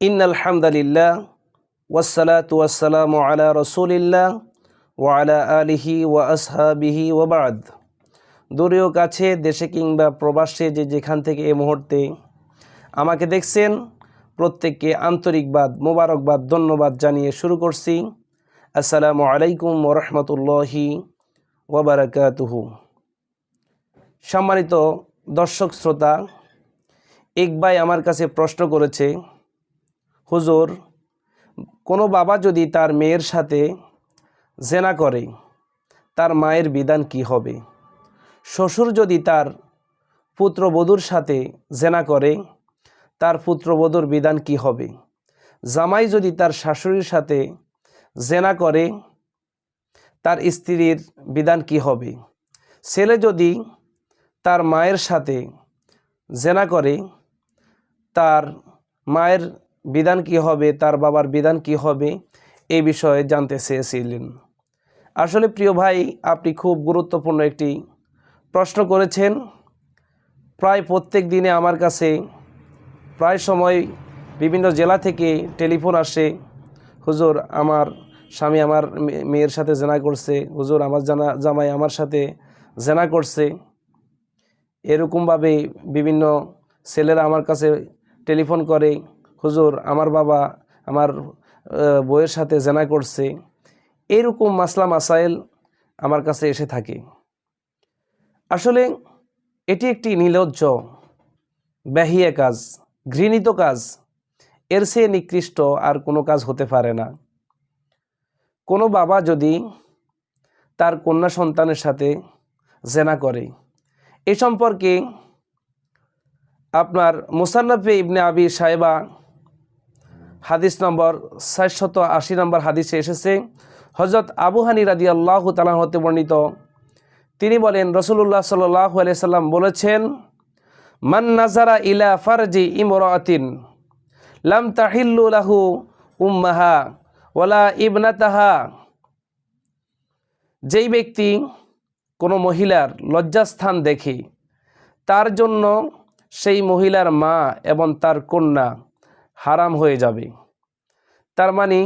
In আলহামদুলিল্লাহ ওয়াসালাতু ওয়াসালামু আলা রসুলিল্লাহ ওয়ালা আলিহি ওয়া আসহাবিহি ওয়াবাদ দূরেও কাছে দেশে কিংবা প্রবাসে যে যেখান থেকে এই মুহূর্তে আমাকে দেখছেন, প্রত্যেককে আন্তরিকবাদ, মোবারকবাদ, ধন্যবাদ জানিয়ে শুরু করছি। আসসালামু আলাইকুম ওরহমতুল্লাহি ওবরাকাতুহু সম্মানিত দর্শক, শ্রোতা, এক ভাই আমার কাছে প্রশ্ন করেছে হুজুর, কোনো বাবা যদি তার মেয়ের সাথে জেনা করে, তার মায়ের বিধান কি হবে? শ্বশুর যদি তার পুত্রবধূর সাথে জেনা করে, তার পুত্রবধূর বিধান কি হবে? জামাই যদি তার শাশুড়ির সাথে জেনা করে, তার স্ত্রীর বিধান কি হবে? ছেলে যদি তার মায়ের সাথে জেনা করে, তার মায়ের বিধান কি হবে? তার বাবার বিধান কি হবে? এই বিষয়ে জানতে চেয়েছিলেন আসলে প্রিয় ভাই, আপনি খুব গুরুত্বপূর্ণ একটি প্রশ্ন করেছেন। প্রায় প্রত্যেক দিনে আমার কাছে প্রায় সময় বিভিন্ন জেলা থেকে টেলিফোন আসে। হুজুর, আমার স্বামী আমার মেয়ের সাথে জেনা করছে। হুজুর, আমার জানা, জামাই আমার সাথে জেনা করছে। এরকমভাবে বিভিন্ন ছেলেরা আমার কাছে টেলিফোন করে। হুজুর আমার বাবা আমার আহ, বউয়ের সাথে জেনা করছে এইরকম মাসলা মাসাইল আমার কাছে এসে থাকে। আসলে এটি একটি নির্লজ্জ ব্যাহিয়া কাজ ঘৃণিত কাজ এর চেয়ে নিকৃষ্ট আর কোনো কাজ হতে পারে না। কোনো বাবা যদি তার কন্যা সন্তানের সাথে জেনা করে এ সম্পর্কে আপনার মুসান্নফে ইবনে আবি সাহেবা হাদিস নম্বর চারশত আশি নম্বর হাদিসে এসেছে হজরত আবু হানি রাদি আল্লাহ তালা হতে বর্ণিত। তিনি বলেন রসুল্লাহ সাল্লাহ সাল্লাম বলেছেন, মান নাজারা ইলা ফারজি ইমরাতিন, লাম তাহিল্লু লাহু উম্মাহা ওয়ালা ইবনাতাহা। যেই ব্যক্তি কোনো মহিলার লজ্জাস্থান দেখে, তার জন্য সেই মহিলার মা এবং তার কন্যা হারাম হয়ে যাবে। তার মানে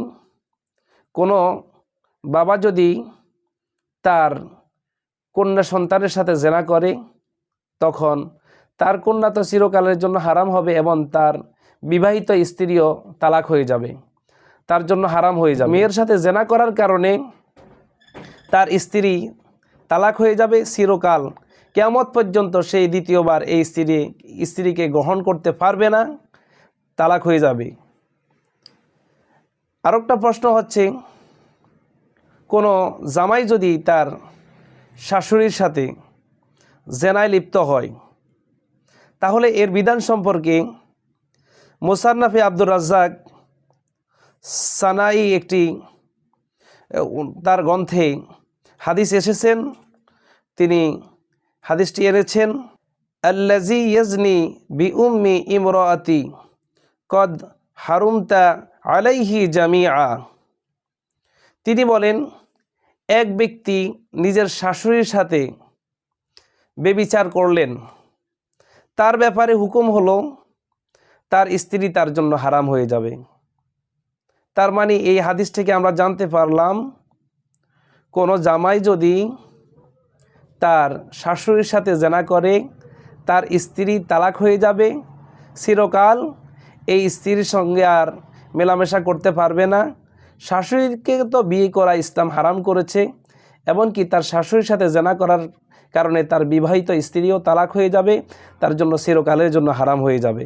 কোনো বাবা যদি তার কন্যা সন্তানের সাথে জেনা করে, তখন তার কন্যা তো চিরকালের জন্য হারাম হবে এবং তার বিবাহিত স্ত্রীও তালাক হয়ে যাবে। তার জন্য হারাম হয়ে যাবে। মেয়ের সাথে জেনা করার কারণে তার স্ত্রী তালাক হয়ে যাবে চিরকাল। কেমত পর্যন্ত সেই দ্বিতীয়বার এই স্ত্রী, স্ত্রীকে গ্রহণ করতে পারবে না। তালাক হয়ে যাবে। আরেকটা প্রশ্ন হচ্ছে, কোনো জামাই যদি তার শাশুড়ির সাথে জেনায় লিপ্ত হয়, তাহলে এর বিধান সম্পর্কে মোসান্নাফে আব্দুর রাজ্জাক সানাই একটি তার গ্রন্থে হাদিস এসেছেন। তিনি হাদিসটি এনেছেন আল্লাজি ইয়াজনি বি উম্মি ইমরাতি। কদ হারুমতা আলাইহি জামিয়া তিনি বলেন, এক ব্যক্তি নিজের শাশুড়ির সাথে বেবিচার করলেন, তার ব্যাপারে হুকুম হলো, তার স্ত্রী তার জন্য হারাম হয়ে যাবে। তার মানে এই হাদিস থেকে আমরা জানতে পারলাম, কোনো জামাই যদি তার শাশুড়ির সাথে জেনা করে, তার স্ত্রী তালাক হয়ে যাবে, চিরকাল এই স্ত্রীর সঙ্গে আর মেলামেশা করতে পারবে না। শাশুড়িকে তো বিয়ে করা ইসলাম হারাম করেছে, এমনকি তার শাশুড়ির সাথে জেনা করার কারণে তার বিবাহিত স্ত্রীও তালাক হয়ে যাবে, তার জন্য চিরকালের জন্য হারাম হয়ে যাবে।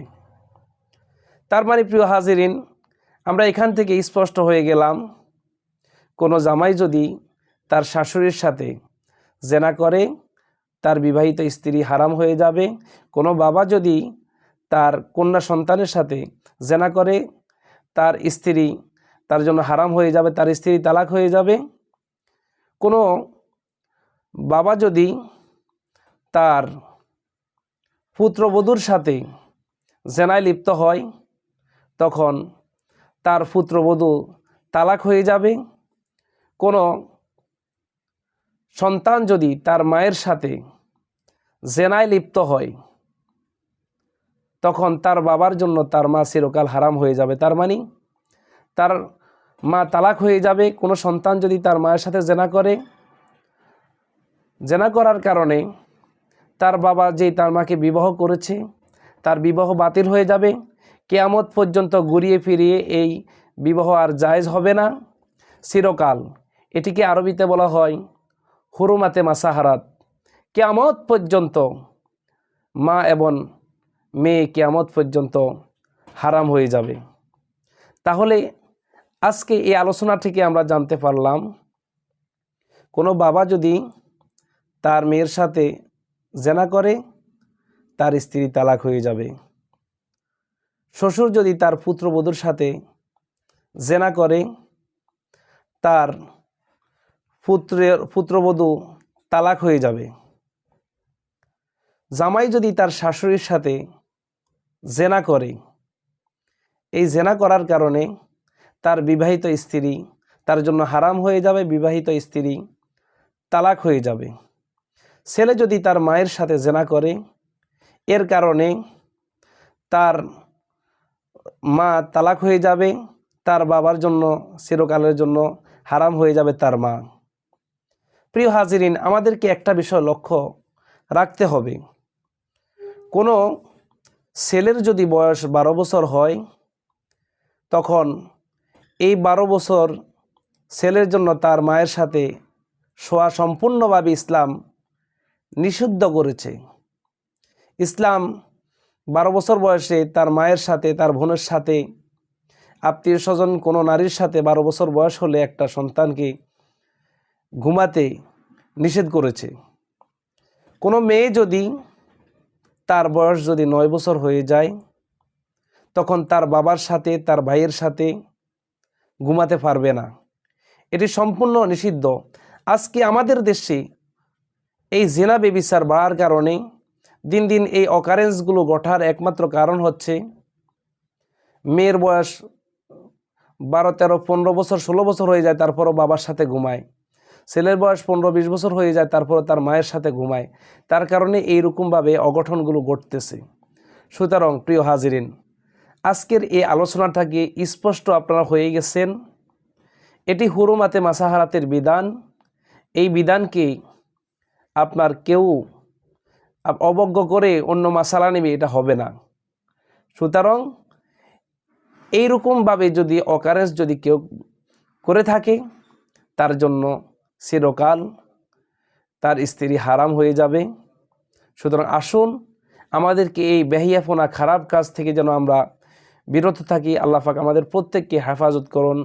তার মানে প্রিয় হাজিরিন, আমরা এখান থেকে স্পষ্ট হয়ে গেলাম, কোনো জামাই যদি তার শাশুড়ির সাথে জেনা করে, তার বিবাহিত স্ত্রী হারাম হয়ে যাবে, কোনো বাবা যদি তার কন্যা সন্তানের সাথে জেনা করে, তার স্ত্রী তার জন্য হারাম হয়ে যাবে, তার স্ত্রী তালাক হয়ে যাবে। কোনো বাবা যদি তার পুত্রবধূর সাথে জেনায় লিপ্ত হয়, তখন তার পুত্রবধূ তালাক হয়ে যাবে। কোনো সন্তান যদি তার মায়ের সাথে জেনায় লিপ্ত হয় তখন তার বাবার জন্য তার মা চিরকাল হারাম হয়ে যাবে। তার মানে তার মা তালাক হয়ে যাবে। কোনো সন্তান যদি তার মায়ের সাথে জেনা করে, জেনা করার কারণে তার বাবা যেই তার মাকে বিবাহ করেছে, তার বিবাহ বাতিল হয়ে যাবে। কেয়ামত পর্যন্ত ঘুরিয়ে ফিরিয়ে এই বিবাহ আর জায়েজ হবে না। চিরকাল এটিকে আরবিতে বলা হয় হুরুমাতে মাসাহারাত। কেয়ামত পর্যন্ত মা এবং মেয়ে কেয়ামত পর্যন্ত হারাম হয়ে যাবে। তাহলে আজকে এই আলোচনা থেকে আমরা জানতে পারলাম, কোনো বাবা যদি তার মেয়ের সাথে জেনা করে, তার স্ত্রী তালাক হয়ে যাবে। শ্বশুর যদি তার পুত্রবধূর সাথে জেনা করে, তার পুত্রের, পুত্রবধূ তালাক হয়ে যাবে। জামাই যদি তার শাশুড়ির সাথে জেনা করে। এই জেনা করার কারণে তার বিবাহিত স্ত্রী, তার জন্য হারাম হয়ে যাবে, বিবাহিত স্ত্রী তালাক হয়ে যাবে। ছেলে যদি তার মায়ের সাথে জেনা করে, এর কারণে তার মা তালাক হয়ে যাবে, তার বাবার জন্য, চিরকালের জন্য হারাম হয়ে যাবে তার মা। প্রিয় হাজিরিন, আমাদেরকে একটা বিষয় লক্ষ্য রাখতে হবে। কোনো ছেলের যদি বয়স বারো বছর হয়, তখন এই বারো বছর ছেলের জন্য তার মায়ের সাথে শোয়া সম্পূর্ণভাবে ইসলাম নিষিদ্ধ করেছে। ইসলাম বারো বছর বয়সে তার মায়ের সাথে, তার বোনের সাথে আত্মীয় স্বজন কোনো নারীর সাথে বারো বছর বয়স হলে একটা সন্তানকে ঘুমাতে নিষেধ করেছে। কোনো মেয়ে যদি তার বয়স যদি নয় বছর হয়ে যায়, তখন তার বাবার সাথে, তার ভাইয়ের সাথে ঘুমাতে পারবে না। এটি সম্পূর্ণ নিষিদ্ধ। আজকে আমাদের দেশে এই জেনা বেবিচার বাড়ার কারণে দিন দিন এই অকারেন্সগুলো ঘটার একমাত্র কারণ হচ্ছে মেয়ের বয়স বারো, তেরো, পনেরো বছর, ষোলো বছর হয়ে যায়, তারপরও বাবার সাথে ঘুমায়। ছেলের বয়স পনেরো বিশ বছর হয়ে যায়, তারপরও তার মায়ের সাথে ঘুমায়। তার কারণে এইরকমভাবে অগঠনগুলো ঘটতেছে। সুতরাং প্রিয় হাজিরিন, আজকের এই আলোচনাটাকে স্পষ্ট আপনারা হয়ে গেছেন? এটি হুরুমাতে মাসাহারাতের বিধান। এই বিধানকে আপনার কেউ অবজ্ঞ করে অন্য মাসালা নেবে, এটা হবে না। সুতরাং এইরকমভাবে যদি অকারেন্স যদি কেউ করে থাকে, তার জন্য চিরকাল তার স্ত্রী হারাম হয়ে যাবে। সুতরাং আসুন, আমাদেরকে এই বেহিয়াফোনা খারাপ কাজ থেকে যেন আমরা বিরত থাকি। আল্লাহ পাক আমাদের প্রত্যেককে হেফাজত করুন।